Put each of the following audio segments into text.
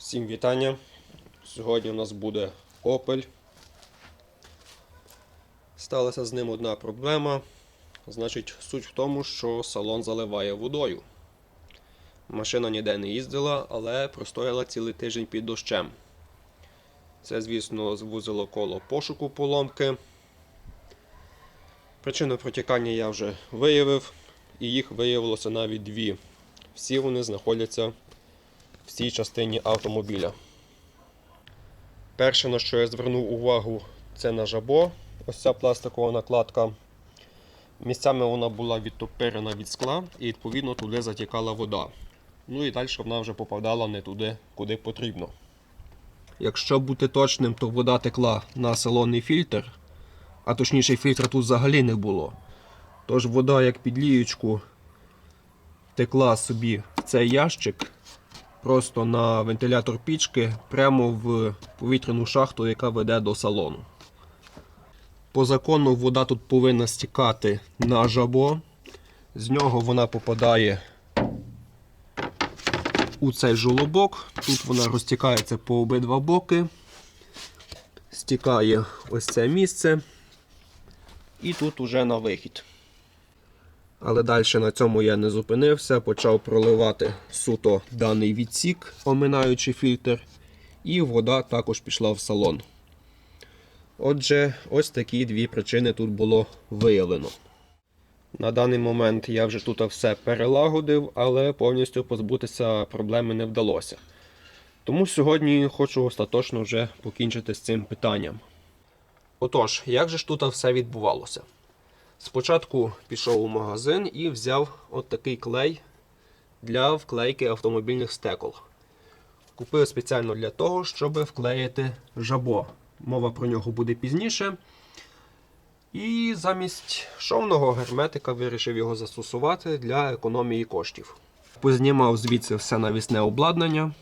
Всім вітання. Сьогодні у нас буде Opel. Сталася з ним одна проблема. Значить, суть в тому, що салон заливає водою. Машина ніде не їздила, але простояла цілий тиждень під дощем. Це, звісно, звузило коло пошуку поломки. Причину протікання я вже виявив, і їх виявилося навіть дві. Всі вони знаходяться в цій частині автомобіля. Перше, на що я звернув увагу, це на жабо. Ось ця пластикова накладка. Місцями вона була відтопирена від скла і відповідно туди затікала вода. Ну і далі вона вже попадала не туди, куди потрібно. Якщо бути точним, то вода текла на салонний фільтр, а точніше фільтра тут взагалі не було. Тож вода, як під ліючку, текла собі в цей ящик просто на вентилятор пічки прямо в повітряну шахту, яка веде до салону. По закону вода тут повинна стікати на жабо. З нього вона попадає у цей жолобок. Тут вона розтікається по обидва боки. Стікає ось це місце. І тут уже на вихід. Але далі на цьому я не зупинився, почав проливати суто даний відсік, оминаючи фільтр, і вода також пішла в салон. Отже, ось такі дві причини тут було виявлено. На даний момент я вже тут все перелагодив, але повністю позбутися проблеми не вдалося. Тому сьогодні хочу остаточно вже покінчити з цим питанням. Отож, як же ж тут все відбувалося? Спочатку пішов у магазин і взяв от такий клей для вклейки автомобільних стекол. Купив спеціально для того, щоб вклеїти жабо. Мова про нього буде пізніше. І замість шовного герметика вирішив його застосувати для економії коштів. Познімав звідси все навісне обладнання.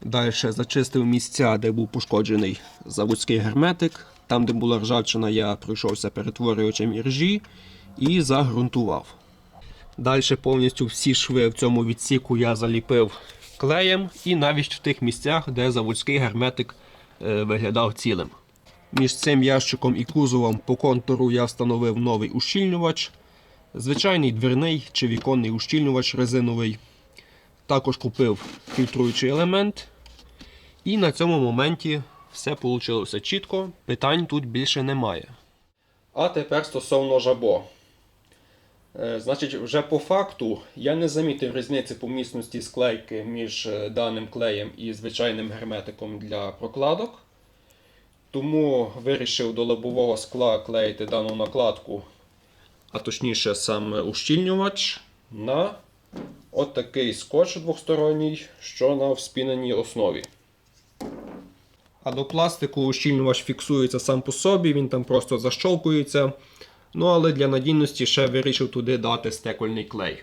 Далі зачистив місця, де був пошкоджений заводський герметик. Там, де була ржавчина, я пройшовся перетворювачем іржі і загрунтував. Далі повністю всі шви в цьому відсіку я заліпив клеєм і навіть в тих місцях, де заводський герметик е, виглядав цілим. Між цим ящиком і кузовом по контуру я встановив новий ущільнювач, звичайний дверний чи віконний ущільнювач резиновий. Також купив фільтруючий елемент. І на цьому моменті все вийшло чітко, питань тут більше немає. А тепер стосовно жабо. Е, Значить, вже по факту я не замітив різниці по міцності склейки між е, даним клеєм і звичайним герметиком для прокладок. Тому вирішив до лобового скла клеїти дану накладку, а точніше саме ущільнювач, на от такий скотч двосторонній, що на вспіненій основі. А до пластику ущільнювач фіксується сам по собі, він там просто защолкується. Ну, але для надійності ще вирішив туди дати стекольний клей.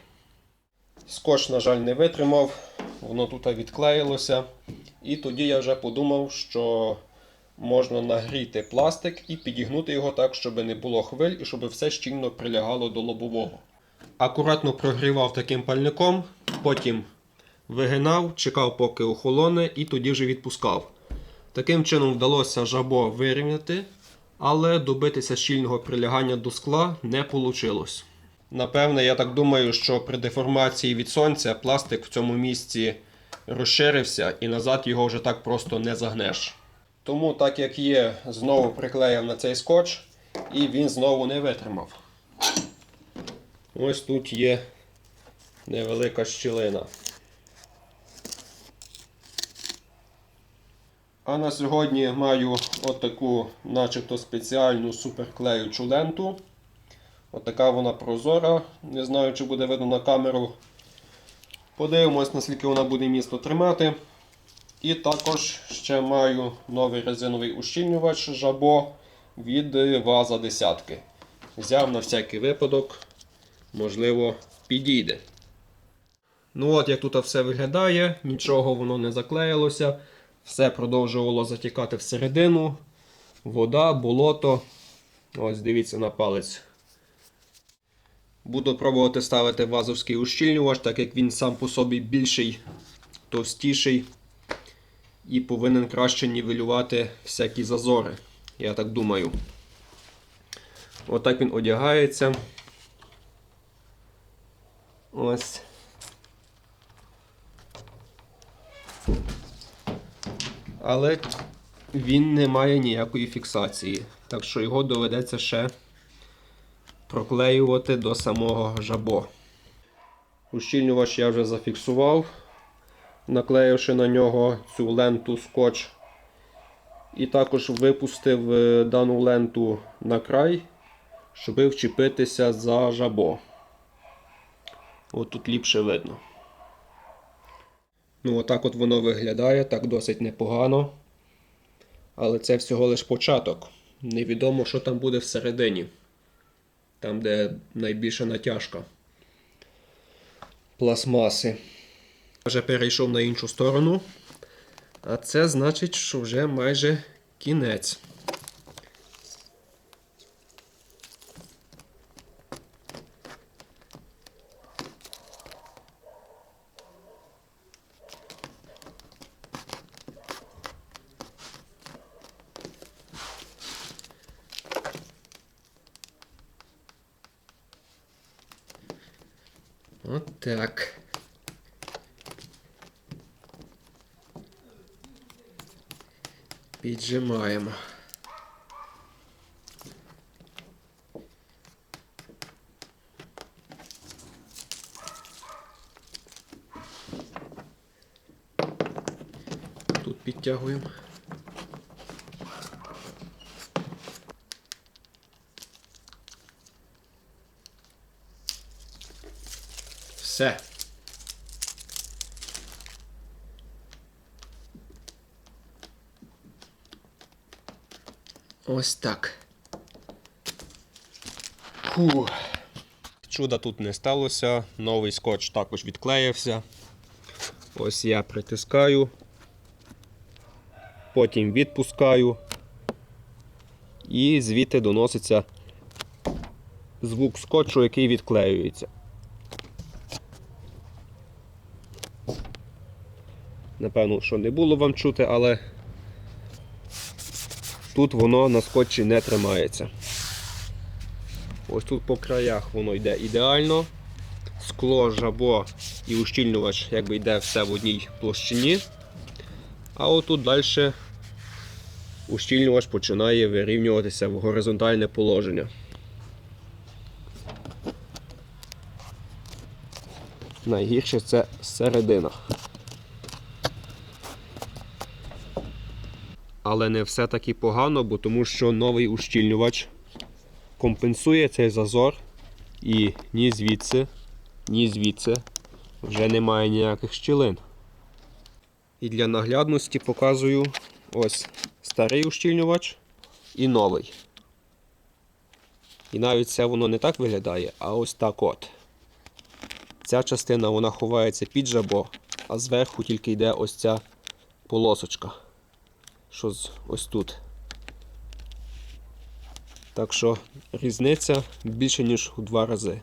Скотч, на жаль, не витримав, воно тут відклеїлося. І тоді я вже подумав, що можна нагріти пластик і підігнути його так, щоб не було хвиль і щоб все щільно прилягало до лобового. Акуратно прогрівав таким пальником, потім вигинав, чекав, поки охолоне, і тоді вже відпускав. Таким чином вдалося жабо вирівняти, але добитися щільного прилягання до скла не вийшло. Напевне, я так думаю, що при деформації від сонця пластик в цьому місці розширився і назад його вже так просто не загнеш. Тому, так як є, знову приклеїв на цей скотч і він знову не витримав. Ось тут є невелика щілина. А на сьогодні маю отаку, начебто спеціальну суперклеючу ленту. Отака вона прозора. Не знаю, чи буде видно на камеру. Подивимось, наскільки вона буде місто тримати. І також ще маю новий резиновий ущільнювач жабо від ваза десятки. Взяв на всякий випадок, можливо, підійде. Ну от як тут все виглядає, нічого воно не заклеїлося. Все продовжувало затікати всередину. Вода, болото. Ось дивіться на палець. Буду пробувати ставити вазовський ущільнювач, так як він сам по собі більший, товстіший. і повинен краще нівелювати всякі зазори. Я так думаю. Отак він одягається. Ось. Але він не має ніякої фіксації. Так що його доведеться ще проклеювати до самого жабо. Ущільнювач я вже зафіксував, наклеївши на нього цю ленту скотч. І також випустив е, дану ленту на край, щоб вчепитися за жабо. От тут ліпше видно. Ну, отак от воно виглядає, так досить непогано. Але це всього лиш початок. Невідомо, що там буде всередині. Там, де найбільша натяжка пластмаси. Вже перейшов на іншу сторону. А це значить, що вже майже кінець. От так. Піджимаємо. Тут підтягуємо. Все. Ось так. Фу. Чуда тут не сталося. Новий скотч також відклеївся. Ось я притискаю. Потім відпускаю. І звідти доноситься звук скотчу, який відклеюється. Напевно, що не було вам чути, але тут воно на скотчі не тримається. Ось тут по краях воно йде ідеально. Скло, жабо і ущільнювач якби йде все в одній площині. А отут далі ущільнювач починає вирівнюватися в горизонтальне положення. Найгірше це середина. Але не все таки погано, бо тому що новий ущільнювач компенсує цей зазор і ні звідси, ні звідси вже немає ніяких щілин. І для наглядності показую ось старий ущільнювач і новий. І навіть це воно не так виглядає, а ось так от. Ця частина вона ховається під жабо, а зверху тільки йде ось ця полосочка що ось тут. Так що різниця більше, ніж у два рази.